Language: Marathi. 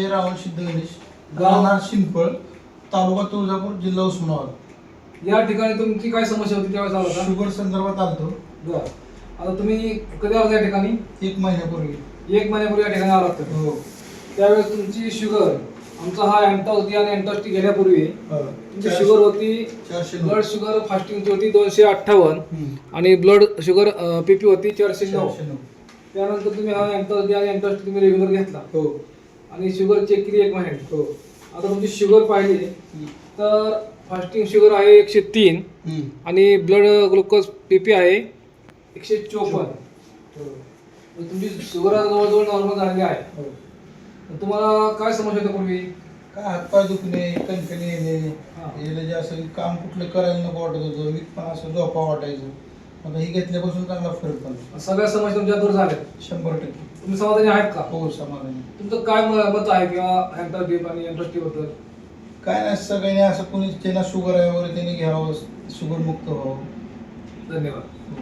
हे राहुल सिद्ध गणेश गाव? राहणार शिंपळ तालुका तुळजापूर जिल्हा उस्मानाबाद. या ठिकाणी तुमची काय समस्या होती त्यावेळेस आला होता? शुगर संदर्भात आलतो. बरं. आता तुम्ही कधी आला या ठिकाणी? एक महिन्यापूर्वी. एक महिन्यापूर्वी या ठिकाणी आला होता हो. त्यावेळेस तुमची शुगर आमचा हा अँटा होती आणि अँटास्टी घेण्यापूर्वी हो. तुमची शुगर होती चारशे ब्लड शुगर फास्टिंगची होती दोनशे अठ्ठावन्न हम्म. आणि ब्लड शुगर पीपी होती चारशे नऊ. चारशे नऊ. त्यानंतर तुम्ही हा अँटास्टी आणि अँटास्टी तुम्ही रेग्युलर घेतला. हो. आणि शुगर चेक केली एक महिन्यात हो आता तुमची शुगर पाहिली. तर फास्टिंग शुगर आहे एकशे तीन. आणि ब्लड ग्लुकोज पीपी आहे एकशे चोपन्न हो. तुमची शुगर जवळजवळ नॉर्मल झालेली आहे हो. तर तुम्हाला काय समस्या होत्या पूर्वी काय हातपाय दुखणे कणकणी येणे. याला जे असं काम कुठलं करायला नको वाटत होतं मी पण असं झोपा वाटायचं आता ही घेतल्यापासून चांगला फरक पडला सगळ्या समस्या तुमच्या दूर झाल्या शंभर टक्के तुम्ही समाधानी आहेत का? हो समाधानी. तुमचं काय म- मत आहे किंवा हँटर डीप आणि एंट्रस्टी बद्दल काय नाही सगळ्यांनी असं कोणी ज्यांना शुगर आहे वगैरे त्यांनी घ्यावं शुगर मुक्त व्हावं. धन्यवाद. हो.